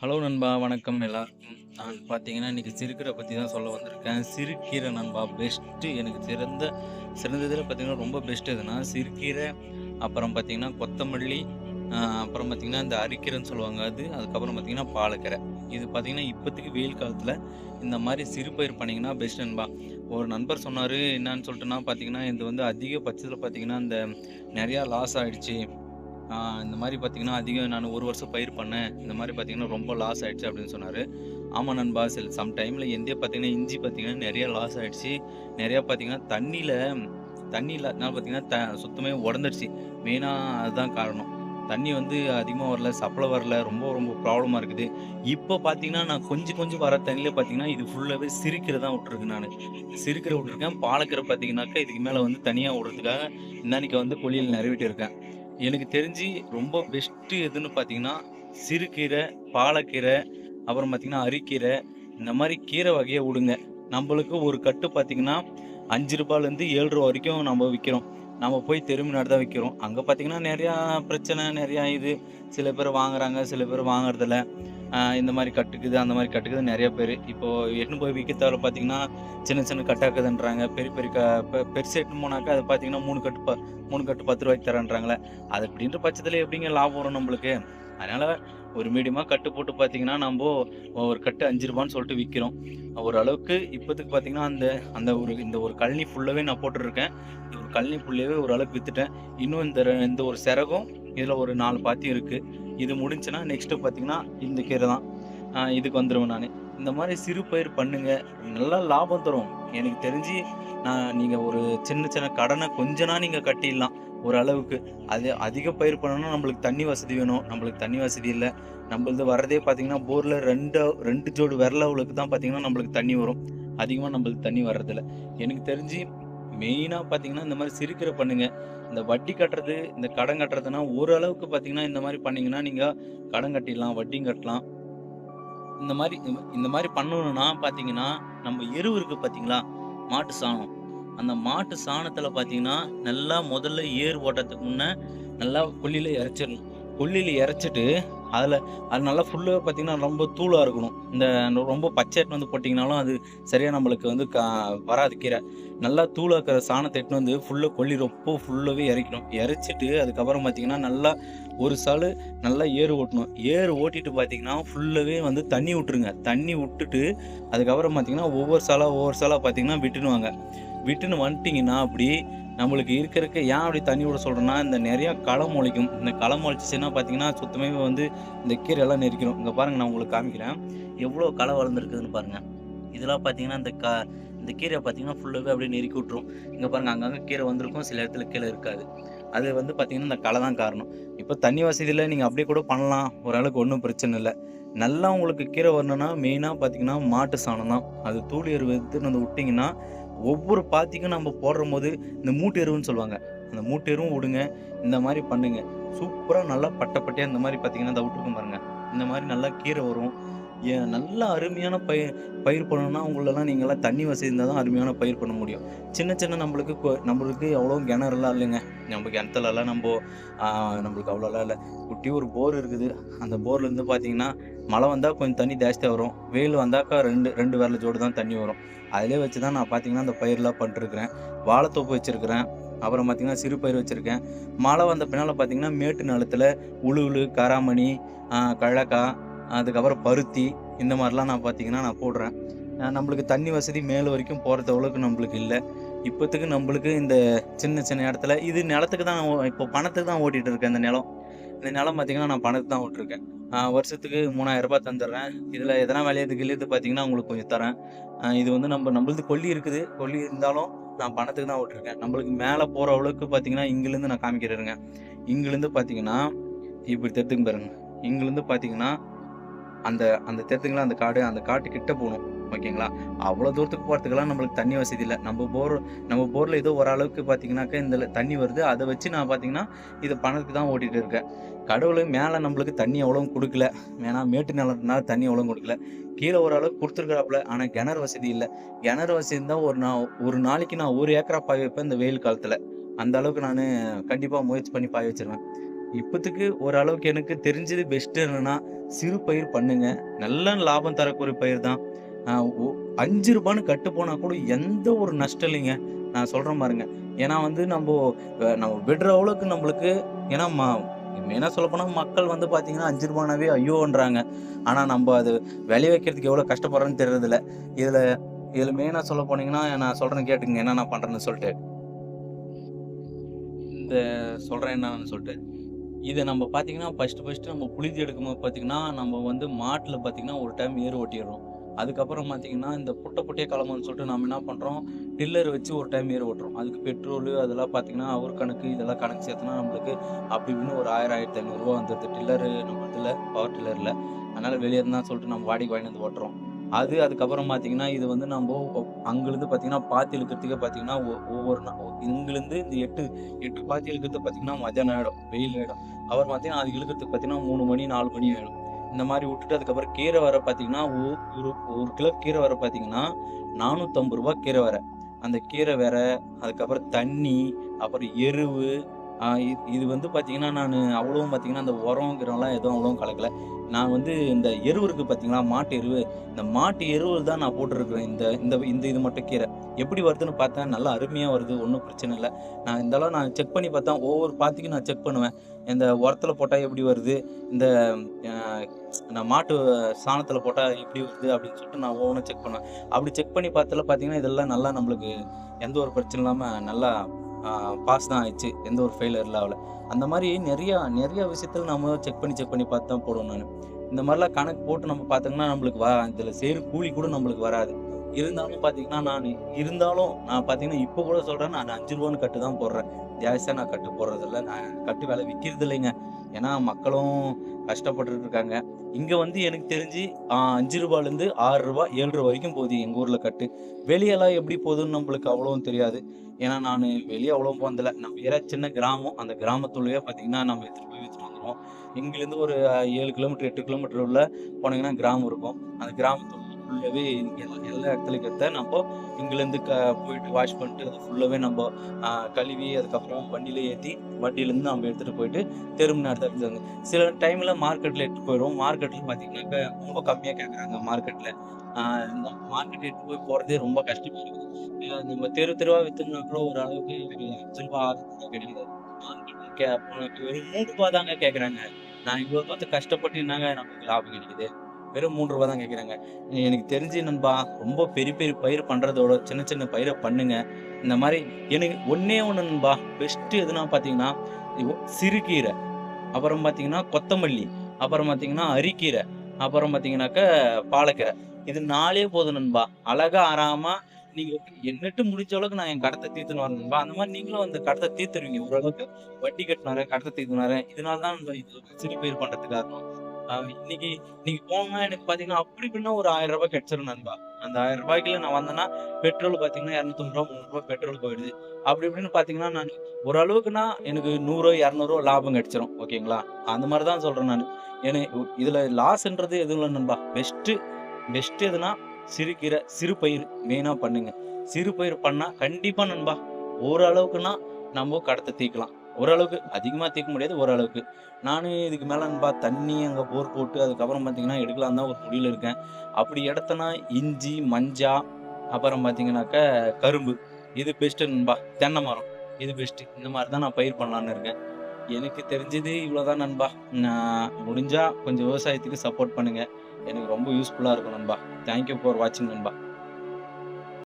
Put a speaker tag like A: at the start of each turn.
A: Hello நண்பா. வணக்கம் எல்லாருக்கும். நான் பார்த்தீங்கன்னா இன்றைக்கி சிறுக்கீரை பற்றி தான் சொல்ல வந்திருக்கேன். சிறுகீரை நண்பா பெஸ்ட்டு எனக்கு சிறந்த சிறந்ததில் பார்த்தீங்கன்னா ரொம்ப பெஸ்ட் எதுனா சிறுகீரை அப்புறம் பார்த்தீங்கன்னா கொத்தமல்லி அப்புறம் பார்த்திங்கன்னா இந்த அரிக்கீரைன்னு சொல்லுவாங்க அது. அதுக்கப்புறம் பார்த்திங்கன்னா பாலக்கீரை. இது பார்த்திங்கன்னா இப்போதைக்கு வெயில் காலத்தில் இந்த மாதிரி சிறுபயிர் பண்ணிங்கன்னா பெஸ்ட் நண்பா. ஒரு நண்பர் சொன்னார் என்னன்னு சொல்லிட்டுனா பார்த்தீங்கன்னா இது வந்து அதிகபட்சத்தில் பார்த்தீங்கன்னா இந்த நிறையா லாஸ் ஆகிடுச்சி இந்த மாதிரி பார்த்தீங்கன்னா அதிகம் நான் ஒரு வருஷம் பயிர் பண்ணேன். இந்த மாதிரி பார்த்தீங்கன்னா ரொம்ப லாஸ் ஆகிடுச்சு அப்படின்னு சொன்னார். ஆமாம் நண்பா சில சம் டைமில் எந்த பார்த்தீங்கன்னா இஞ்சி பார்த்தீங்கன்னா நிறைய லாஸ் ஆகிடுச்சு நிறையா பார்த்தீங்கன்னா தண்ணியில் தண்ணி இல்லாதனால பார்த்தீங்கன்னா த சுத்தமே உடந்துடுச்சு மெயினாக அதுதான் காரணம். தண்ணி வந்து அதிகமாக வரல சப்ளை வரல ரொம்ப ரொம்ப ப்ராப்ளமாக இருக்குது. இப்போ பார்த்தீங்கன்னா நான் கொஞ்சம் கொஞ்சம் வர தண்ணியில் பார்த்தீங்கன்னா இது ஃபுல்லாகவே சிரிக்கிற தான் விட்ருக்கேன் நான். சிரிக்கிற விட்ருக்கேன் பாலக்கரை பார்த்தீங்கன்னாக்கா இதுக்கு மேலே வந்து தனியாக விடுறதுக்காக இன்னைக்கு வந்து கொல்லியில் இருக்கேன் எனக்கு தெரிஞ்சு ரொம்ப பெஸ்ட்டு எதுன்னு பார்த்தீங்கன்னா சிறுகீரை பாலக்கீரை அப்புறம் பார்த்தீங்கன்னா அரிக்கீரை இந்த மாதிரி கீரை வகையை விடுங்க. நம்மளுக்கு ஒரு கட்டு பார்த்தீங்கன்னா அஞ்சு ரூபாயிலேருந்து ஏழு ரூபா வரைக்கும் நம்ம விற்கிறோம் நம்ம போய் தெருமினாடு தான் விற்கிறோம் அங்கே பார்த்தீங்கன்னா நிறையா பிரச்சனை நிறையா இது. சில பேர் வாங்குறாங்க சில பேர் வாங்குறதில்ல. இந்த மாதிரி கட்டுக்குது அந்த மாதிரி கட்டுக்குது நிறைய பேர். இப்போது எட்டுன்னு போய் விற்கிறதால பார்த்தீங்கன்னா சின்ன சின்ன கட்டாக்குதுன்றாங்க. பெரிய பெரிய க பெருசு எட்டுன்னு போனாக்கா அது பார்த்தீங்கன்னா மூணு கட்டு ப மூணு கட்டு பத்து ரூபாய்க்கு தரேன்றாங்களே அது அப்படின்ற பட்சத்தில் எப்படிங்க லாபம் வரும் நம்மளுக்கு? அதனால் ஒரு மீடியமாக கட்டு போட்டு பார்த்தீங்கன்னா நம்ம ஒரு கட்டு அஞ்சு ரூபான்னு சொல்லிட்டு விற்கிறோம் ஓரளவுக்கு இப்போத்துக்கு பார்த்தீங்கன்னா அந்த அந்த ஒரு இந்த ஒரு கழனி ஃபுல்லாகவே நான் போட்டுருக்கேன். இந்த ஒரு கழனி ஃபுல்லாகவே ஓரளவுக்கு விற்றுட்டேன் இன்னும் இந்த இந்த ஒரு சிறகும் இதில் ஒரு நாலு பாத்தி இருக்குது இது முடிஞ்சுன்னா நெக்ஸ்ட்டு பார்த்தீங்கன்னா இந்த கீரை தான். இதுக்கு வந்துடுவேன் நான். இந்த மாதிரி சிறு பயிர் பண்ணுங்கள் நல்லா லாபம் தரும். எனக்கு தெரிஞ்சு நான் நீங்கள் ஒரு சின்ன சின்ன கடனை கொஞ்ச நாள் நீங்கள் கட்டிடலாம். ஒரு அளவுக்கு அது அதிக பயிர் பண்ணணும்னா நம்மளுக்கு தண்ணி வசதி வேணும். நம்மளுக்கு தண்ணி வசதி இல்லை. நம்மளது வரதே பார்த்தீங்கன்னா போரில் ரெண்டு ரெண்டு ஜோடு விரல தான் பார்த்தீங்கன்னா நம்மளுக்கு தண்ணி வரும். அதிகமாக நம்மளுக்கு தண்ணி வர்றதில்ல. எனக்கு தெரிஞ்சு மெயினாக பார்த்தீங்கன்னா இந்த மாதிரி சிரிக்கிற பண்ணுங்க. இந்த வட்டி கட்டுறது இந்த கடன் கட்டுறதுனா ஓரளவுக்கு பார்த்தீங்கன்னா இந்த மாதிரி பண்ணீங்கன்னா நீங்கள் கடன் கட்டிடலாம் வட்டியும் கட்டலாம். இந்த மாதிரி இந்த மாதிரி பண்ணணும்னா பார்த்தீங்கன்னா நம்ம எருவு இருக்குது பார்த்தீங்களா மாட்டு சாணம். அந்த மாட்டு சாணத்தில் பார்த்தீங்கன்னா நல்லா முதல்ல ஏர் ஓட்டத்துக்கு முன்னே நல்லா கொல்லியில் இறைச்சிடணும். கொல்லியில் இறைச்சிட்டு அதில் அது நல்லா ஃபுல்லாக பார்த்தீங்கன்னா ரொம்ப தூளாக இருக்கணும். இந்த ரொம்ப பச்சை எட்டு வந்து போட்டிங்கனாலும் அது சரியாக நம்மளுக்கு வந்து கா வராது கீரை. நல்லா தூளாக இருக்கிற சாணத்தை எட்டுன்னு வந்து ஃபுல்லாக கொல்லி ரொம்ப ஃபுல்லாகவே இறக்கணும் இறைச்சிட்டு அதுக்கப்புறம் பார்த்தீங்கன்னா நல்லா ஒரு சாலு நல்லா ஏறு ஓட்டணும். ஏறு ஓட்டிட்டு பார்த்தீங்கன்னா ஃபுல்லாகவே வந்து தண்ணி விட்டுருங்க. தண்ணி விட்டுட்டு அதுக்கப்புறம் பார்த்தீங்கன்னா ஒவ்வொரு சாலாக ஒவ்வொரு சாலாக பார்த்தீங்கன்னா விட்டுனுவாங்க விட்டுன்னு வந்துட்டிங்கன்னா அப்படி நம்மளுக்கு இருக்க இருக்க ஏன் அப்படி தண்ணி விட சொல்கிறேன்னா இந்த நிறையா களை முளைக்கும். இந்த களை முளைச்சிச்சுன்னா பார்த்தீங்கன்னா சுத்தமே வந்து இந்த கீரையெல்லாம் நெரிக்கிறோம் இங்கே பாருங்கள் நான் உங்களுக்கு காமிக்கிறேன். எவ்வளோ களை வளர்ந்துருக்குதுன்னு பாருங்கள் இதெல்லாம் பார்த்தீங்கன்னா இந்த க இந்த கீரை பார்த்தீங்கன்னா ஃபுல்லாகவே அப்படியே நெருக்கி விட்ரும் இங்கே பாருங்கள் அங்கங்கே கீரை வந்திருக்கும். சில இடத்துல கீழே இருக்காது. அது வந்து பார்த்திங்கன்னா இந்த களை தான் காரணம். இப்போ தண்ணி வசதியில் நீங்கள் அப்படியே கூட பண்ணலாம். ஓரளவுக்கு ஒன்றும் பிரச்சனை இல்லை. நல்லா உங்களுக்கு கீரை வரணும்னா மெயினாக பார்த்தீங்கன்னா மாட்டு சாணம் தான். அது தூள் எருவத்துன்னு வந்து விட்டிங்கன்னா ஒவ்வொரு பாத்திக்கும் நம்ம போடுற போது இந்த மூட்டு எருவுன்னு சொல்லுவாங்க. அந்த மூட்டு எருவும் விடுங்க இந்த மாதிரி பண்ணுங்க. சூப்பராக நல்லா பட்டை பட்டையாக இந்த மாதிரி பார்த்தீங்கன்னா இந்த விட்டுருக்கும் பாருங்க. இந்த மாதிரி நல்லா கீரை வரும். ஏன் நல்ல அருமையான பயிர் பயிர் பண்ணணும்னா உங்களெல்லாம் நீங்களாம் தண்ணி வசதி இருந்தால் தான் அருமையான பயிர் பண்ண முடியும். சின்ன சின்ன நம்மளுக்கு நம்மளுக்கு அவ்வளோ கிணறுலாம் இல்லைங்க. நம்ம கிணத்துலலாம் நம்ம நம்மளுக்கு அவ்வளோலாம் இல்லை. குட்டி ஒரு போர் இருக்குது. அந்த போர்லேருந்து பார்த்தீங்கன்னா மழை வந்தால் கொஞ்சம் தண்ணி ஜாஸ்தியாக வரும். வெயில் வந்தாக்கா ரெண்டு ரெண்டு விரல ஜோடு தான் தண்ணி வரும். அதிலே வச்சு தான் நான் பார்த்தீங்கன்னா அந்த பயிரெலாம் பண்ணிருக்கிறேன் வாழைத்தோப்பு வச்சுருக்கிறேன். அப்புறம் பார்த்திங்கன்னா சிறு பயிர் வச்சுருக்கேன். மழை வந்த பின்னால் பார்த்தீங்கன்னா மேட்டு நிலத்தில் உளுவுளு காராமணி கழக்கா அதுக்கப்புறம் பருத்தி இந்த மாதிரிலாம் நான் பார்த்தீங்கன்னா நான் போடுறேன். நம்மளுக்கு தண்ணி வசதி மேலே வரைக்கும் போகிறது அளவுக்கு நம்மளுக்கு இல்லை. இப்போத்துக்கு நம்மளுக்கு இந்த சின்ன சின்ன இடத்துல இது நிலத்துக்கு தான் நான் ஓ- இப்போ பணத்துக்கு தான் ஓட்டிகிட்டு இருக்கேன் இந்த நிலம். இந்த நிலம் பார்த்தீங்கன்னா நான் பணத்தை தான் விட்டுருக்கேன். வருஷத்துக்கு மூணாயிரம் ரூபாய் தந்துடுறேன். இதில் எதனா விளையாது கிளியது பார்த்தீங்கன்னா உங்களுக்கு கொஞ்சம் தரேன். இது வந்து நம்ம நம்மளது கொல்லி இருக்குது. கொல்லி இருந்தாலும் நான் பணத்துக்கு தான் விட்டுருக்கேன். நம்மளுக்கு மேலே போகிற அளவுக்கு பார்த்தீங்கன்னா இங்கிலேருந்து நான் காமிக்கிறேங்க இங்கிலேருந்து பார்த்தீங்கன்னா இப்படி தெத்துக்கு பாருங்க. இங்கிலேருந்து பார்த்தீங்கன்னா அந்த அந்த தெத்துங்களா அந்த காடு அந்த காட்டு கிட்ட போகணும். ஓகேங்களா? அவ்வளோ தூரத்துக்கு போகிறதுக்கெல்லாம் நம்மளுக்கு தண்ணி வசதி இல்லை. நம்ம போர் நம்ம போரில் ஏதோ ஓரளவுக்கு பார்த்தீங்கன்னாக்கா இந்த தண்ணி வருது. அதை வச்சு நான் பார்த்தீங்கன்னா இது பணத்துக்கு தான் ஓட்டிகிட்டு இருக்கேன். கடவுள் மேலே நம்மளுக்கு தண்ணி அவ்வளோவும் கொடுக்கல. ஏன்னா மேட்டு நிலத்தினால தண்ணி அவ்வளோவும் கொடுக்கல. கீழே ஓரளவுக்கு கொடுத்துருக்குறாப்புல. ஆனால் கிணறு வசதி இல்லை. கிணறு வசதி இருந்தால் ஒரு நான் ஒரு நாளைக்கு நான் ஒரு ஏக்கரா பாய் வைப்பேன் இந்த வெயில் காலத்தில். அந்த அளவுக்கு நான் கண்டிப்பாக முயற்சி பண்ணி பாய் வச்சிருவேன். இப்போத்துக்கு ஓரளவுக்கு எனக்கு தெரிஞ்சது பெஸ்ட்டு என்னென்னா சிறு பயிர் பண்ணுங்க. நல்ல லாபம் தரக்கூடிய பயிர் தான். அஞ்சு ஒ ரூ. 5ன்னு கட்டு போனால் கூட எந்த ஒரு நஷ்டம் இல்லைங்க. நான் சொல்கிறேன் பாருங்க. ஏன்னா வந்து நம்ம நம்ம விடுற அளவுக்கு நம்மளுக்கு ஏன்னா ம மெயினாக சொல்லப்போனால் மக்கள் வந்து பார்த்தீங்கன்னா, அஞ்சு ரூபானாவே ஐயோன்றாங்க. ஆனால் நம்ம அது விளைய வைக்கிறதுக்கு எவ்வளோ கஷ்டப்படுறோன்னு தெரியறதில்ல. இதில் இதில் மெயினாக சொல்ல போனீங்கன்னா, நான் சொல்கிறேன் கேட்டுக்கங்க என்ன நான் பண்ணுறேன்னு சொல்லிட்டு இந்த சொல்கிறேன் என்னன்னு சொல்லிட்டு இதை நம்ம பார்த்தீங்கன்னா, ஃபஸ்ட்டு ஃபஸ்ட்டு நம்ம புழுதி எடுக்கும்போது பார்த்தீங்கன்னா, நம்ம வந்து மாட்டில் பார்த்தீங்கன்னா, ஒரு டைம் ஏர் ஓட்டிடுறோம். அதுக்கப்புறம் பார்த்தீங்கன்னா, இந்த புட்டை புட்டிய கிளம்புன்னு சொல்லிட்டு நம்ம என்ன பண்ணுறோம் டில்லர் வச்சு ஒரு டைம் ஏர் ஓட்டுறோம். அதுக்கு பெட்ரோலு அதெல்லாம் பார்த்தீங்கன்னா, அவர் கணக்கு இதெல்லாம் கணக்கு சேர்த்துனா நம்மளுக்கு அப்படி இப்படின்னு ஒரு ஆயிரம் ஆயிரத்தி ஐநூறுரூவா வந்துடுது டில்லரு நம்ம இதில் பவர் டில்லரில் அதனால் வெளியே இருந்தான்னு சொல்லிட்டு நம்ம வாடகைக்கு வாங்கி வந்து ஓட்டுறோம். அது அதுக்கப்புறம் பார்த்தீங்கன்னா, இது வந்து நம்ம அங்கேருந்து பார்த்தீங்கன்னா, பாத்தி இழுக்கிறதுக்கே பார்த்தீங்கன்னா, ஒவ்வொரு நா இங்கருந்து இந்த 8 8 பாத்தி இழுக்கிறது பார்த்தீங்கன்னா, மதியான ஆகிடும் வெயில் ஆகிடும் அப்புறம் பார்த்தீங்கன்னா, அது இழுக்கிறதுக்கு பார்த்தீங்கன்னா, மூணு மணி, நாலு மணி ஆயிடும். இந்த மாதிரி விட்டுட்டு அதுக்கப்புறம் கீரை வர பார்த்தீங்கன்னா, ஒ ஒரு கிலோ கீரை வர பார்த்தீங்கன்னா, நானூற்றம்பது ரூபா கீரை வர. அந்த கீரை வெர, அதுக்கப்புறம் தண்ணி, அப்புறம் எருவு, இது வந்து பார்த்தீங்கன்னா, நான் அவ்வளோவும் பார்த்தீங்கன்னா, அந்த உரம், கிரம்லாம் எதுவும் அவ்வளோவும் கலக்கல. நான் வந்து இந்த எருவு இருக்குது பார்த்தீங்களா, மாட்டு எருவு. இந்த மாட்டு எருவு தான் நான் போட்டிருக்கிறேன் இந்த இந்த இந்த இது மட்டும் கீரை. எப்படி வருதுன்னு பார்த்தேன், நல்லா அருமையாக வருது. ஒன்றும் பிரச்சனை இல்லை நான் இந்த அளவு நான் செக் பண்ணி பார்த்தேன். ஒவ்வொரு பாத்திக்கும் நான் செக் பண்ணுவேன். இந்த உரத்தில் போட்டால் எப்படி வருது, இந்த நான் மாட்டு சாணத்தில் போட்டால் எப்படி வருது அப்படின்னு சொல்லிட்டு நான் ஒவ்வொன்றும் செக் பண்ணுவேன். அப்படி செக் பண்ணி பார்த்ததுல பார்த்தீங்கன்னா, இதெல்லாம் நல்லா நம்மளுக்கு எந்த ஒரு பிரச்சனையும் இல்லாமல் நல்லா பாஸ் தான் ஆயிடுச்சு. எந்த ஒரு ஃபெயிலியர் இல்லை அவளை அந்த மாதிரி நிறையா நிறையா விஷயத்தில் நம்ம செக் பண்ணி செக் பண்ணி பார்த்து தான் போடுவோம் நான் இந்த மாதிரிலாம் கணக்கு போட்டு நம்ம பார்த்தோங்கன்னா நம்மளுக்கு வா இதில் செய்ற கூலி கூட நம்மளுக்கு வராது. இருந்தாலும் பார்த்தீங்கன்னா, நான் இருந்தாலும் நான் பார்த்தீங்கன்னா, இப்போ கூட சொல்கிறேன் நான் அஞ்சு ரூபான்னு கட்டு தான் போடுறேன். ஜாஸ்தியாக நான் கட்டு போடுறதில்ல. நான் கட்டு விலை விற்கிறது இல்லைங்க. ஏன்னா மக்களும் கஷ்டப்பட்டு இருக்காங்க. இங்க வந்து எனக்கு தெரிஞ்சு அஞ்சு ரூபாலேருந்து 5லேருந்து ரூ. 6, ரூ. 7 வரைக்கும் போகுது எங்க ஊர்ல கட்டு. வெளியெல்லாம் எப்படி போகுதுன்னு நம்மளுக்கு அவ்வளவும் தெரியாது. ஏன்னா நான் வெளியே அவ்வளோ போனதில்ல. நம்ம ஏற சின்ன கிராமம். அந்த கிராமத்துள்ளயே பார்த்தீங்கன்னா, நம்ம எடுத்துகிட்டு போய் வச்சுட்டு வந்துடுவோம் இங்கேருந்து ஒரு ஏழு கிலோமீட்டர், எட்டு கிலோமீட்டர் உள்ள போனீங்கன்னா கிராமம் இருக்கும். அந்த கிராமத்துள்ள ஃபுல்லாகவே எல்லா எல்லா இடத்துல இருக்கிறத இங்கேருந்து க போயிட்டு வாஷ் பண்ணிட்டு அதை ஃபுல்லாகவே நம்ம கழுவி அதுக்கப்புறம் வண்டியில் ஏற்றி வண்டியிலேருந்து நம்ம எடுத்துகிட்டு போயிட்டு தெருமுனை நேரத்தில் இருந்தாங்க சில டைமில் மார்க்கெட்டில் எடுத்துட்டு போயிடுவோம் மார்க்கெட்டில் பார்த்தீங்கன்னாக்கா, ரொம்ப கம்மியாக கேட்குறாங்க மார்க்கெட்டில் இந்த மார்க்கெட் எடுத்து போய் போகிறதே ரொம்ப கஷ்டமாக இருக்குது. நம்ம தெரு தெருவாக விற்றுனா கூட ஓரளவுக்கு ஒரு ரூ. 5 ரூ. கிடையாது மார்க்கெட்டில் கே ஒரு மூணு ரூபா தாங்க கேட்குறாங்க. நான் இவ்வளோ பார்த்து கஷ்டப்பட்டு என்னங்க நமக்கு லாபம் கிடைக்குது? வெறும் மூன்று ரூபா தான் கேட்குறாங்க. எனக்கு தெரிஞ்சு நண்பா, ரொம்ப பெரிய பெரிய பயிர் பண்ணுறதோட சின்ன சின்ன பயிரை பண்ணுங்க. இந்த மாதிரி எனக்கு ஒன்றே ஒன்று நண்பா, பெஸ்ட்டு எதுனா பார்த்தீங்கன்னா, சிறுகீரை, அப்புறம் பார்த்தீங்கன்னா கொத்தமல்லி, அப்புறம் பார்த்தீங்கன்னா அரிக்கீரை, அப்புறம் பார்த்தீங்கன்னாக்கா பாலக்கீரை. இது நாளே போதும் நண்பா. அழகா ஆறாம நீங்க என்னட்டு முடிஞ்ச அளவுக்கு நான் என் கடத்த தீர்த்துன்னு வரேன் நண்பா. அந்த மாதிரி நீங்களும் அந்த கடத்தை தீர்த்துருவீங்க. ஓரளவுக்கு வட்டி கட்டினாரு கடத்தை தீர்த்துனாரு இதனால தான் இது சிறு பயிர் பண்ணுறதுக்காக இன்னைக்கு இன்னைக்கு போனா எனக்கு பார்த்தீங்கன்னா, அப்படி இப்படின்னா ஒரு ஆயிரம் ரூபாய் கிடைச்சிடும் நண்பா. அந்த ஆயிரம் 1000க்குள்ள நான் வந்தேன்னா, பெட்ரோல் பார்த்தீங்கன்னா ரூ. 250, ரூ. 300 பெட்ரோல் போயிடுது. அப்படி இப்படின்னு பார்த்தீங்கன்னா, நான் ஓரளவுக்குன்னா எனக்கு 100 200 லாபம் கிடைச்சிரும். ஓகேங்களா? அந்த மாதிரி தான் சொல்றேன் நான் ஏன்னா இதுல லாஸ்ன்றது எதுவும் இல்லை நண்பா. பெஸ்ட்டு பெஸ்ட்டு எதுனா சிறுகீரை, சிறு பயிர் மெயினா பண்ணுங்க. சிறு பயிர் பண்ணா கண்டிப்பா நண்பா, ஓரளவுக்குன்னா நம்ம கடத்த தீர்க்கலாம். ஓரளவுக்கு. அதிகமாக தீர்க்க முடியாது. ஓரளவுக்கு. நானும் இதுக்கு மேலே நண்பா தண்ணி அங்கே போர் போட்டு அதுக்கப்புறம் பார்த்தீங்கன்னா, எடுக்கலான்னு தான் ஒரு முடியில் இருக்கேன். அப்படி எடுத்தேன்னா இஞ்சி, மஞ்சா, அப்புறம் பார்த்தீங்கன்னாக்கா கரும்பு. இது பெஸ்ட்டு நண்பா. தென்னை மரம். இது பெஸ்ட்டு. இந்த மாதிரி தான் நான் பயிர் பண்ணலான்னு இருக்கேன். எனக்கு தெரிஞ்சது இவ்வளோதான் நண்பா. நான் முடிஞ்சால் கொஞ்சம் விவசாயத்துக்கு சப்போர்ட் பண்ணுங்கள் எனக்கு ரொம்ப யூஸ்ஃபுல்லாக இருக்கும் நண்பா. தேங்க் யூ ஃபார் வாட்சிங் நண்பா.